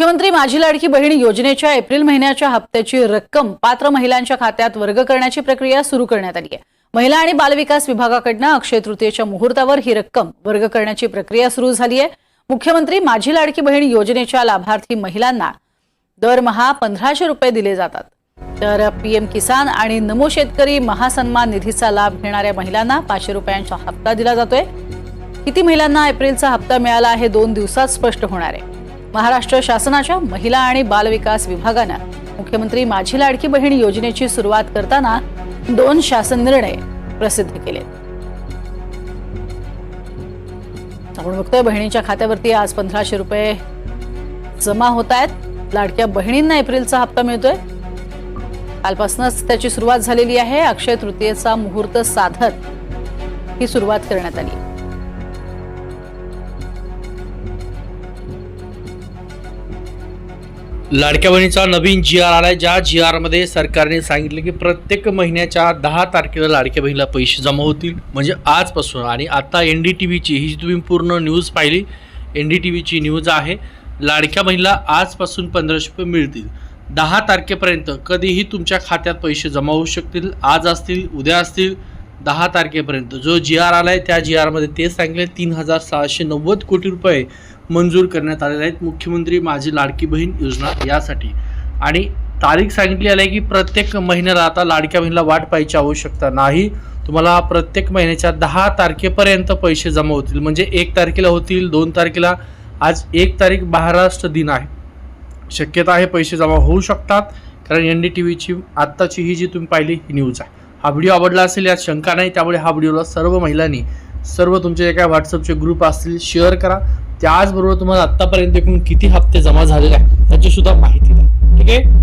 मुख्यमंत्री माझी लाडकी बहीण योजनेच्या एप्रिल महिन्याच्या हप्त्याची रक्कम पात्र महिलांच्या खात्यात वर्ग करण्याची प्रक्रिया सुरू करण्यात आली आहे. महिला आणि बालविकास विभागाकडनं अक्षय तृतीयेच्या मुहूर्तावर ही रक्कम वर्ग करण्याची प्रक्रिया सुरू झाली आहे. मुख्यमंत्री माझी लाडकी बहीण योजनेच्या लाभार्थी महिलांना दरमहा पंधराशे रुपये दिले जातात. तर पीएम किसान आणि नमो शेतकरी महासन्मान निधीचा लाभ घेणाऱ्या महिलांना पाचशे रुपयांचा हप्ता दिला जातोय. किती महिलांना एप्रिलचा हप्ता मिळाला हे दोन दिवसात स्पष्ट होणार आहे. महाराष्ट्र शासनाच्या महिला आणि बालविकास विभागानं मुख्यमंत्री माझी लाडकी बहीण योजनेची सुरुवात करताना दोन शासन निर्णय प्रसिद्ध केले. आपण बघतोय बहिणीच्या खात्यावरती आज पंधराशे रुपये जमा होत आहेत. लाडक्या बहिणींना एप्रिलचा हप्ता मिळतोय. कालपासूनच त्याची सुरुवात झालेली आहे. अक्षय तृतीयेचा मुहूर्त साधत ही सुरुवात करण्यात आली. लाडक्या बहिणीचा नवीन जी आर आलाय. ज्या जी आरमध्ये सरकारने सांगितलं की प्रत्येक महिन्याच्या दहा तारखेला लाडक्या बहिणीला पैसे जमा होतील. म्हणजे आजपासून. आणि आता एन डी टी व्हीची ही जी तुम्ही पूर्ण न्यूज पाहिली एन डी टी व्हीची न्यूज आहे लाडक्या बहिणीला आजपासून पंधराशे रुपये मिळतील. दहा तारखेपर्यंत कधीही तुमच्या खात्यात पैसे जमा होऊ शकतील. आज असतील उद्या असतील दहा तारखेपर्यंत. जो जी आर आला आहे त्या जी आरमध्ये ते सांगितले तीन हजार सहाशे नव्वद कोटी रुपये मंजूर करण्यात आलेले आहेत मुख्यमंत्री माझी लाडकी बहीण योजना यासाठी. आणि तारीख सांगितली आली आहे की प्रत्येक महिन्याला आता लाडक्या बहिणीला वाट पाहायची आवश्यकता नाही. तुम्हाला प्रत्येक महिन्याच्या दहा तारखेपर्यंत पैसे जमा होतील. म्हणजे एक तारखेला होतील दोन तारखेला. आज एक तारीख महाराष्ट्र दिन आहे. शक्यता आहे पैसे जमा होऊ शकतात. कारण एन डी टी व्हीची आत्ताची ही जी तुम्ही पाहिली ही न्यूज आहे. हा व्हिडिओ आवडला असेल यात शंका नाही. त्यामुळे हा व्हिडिओला सर्व महिलांनी सर्व तुमचे जे काय व्हॉट्सअपचे ग्रुप असतील शेअर करा. त्याचबरोबर तुम्हाला आत्तापर्यंत एकूण किती हप्ते जमा झालेले आहेत त्याचीसुद्धा माहिती द्या. ठीक आहे?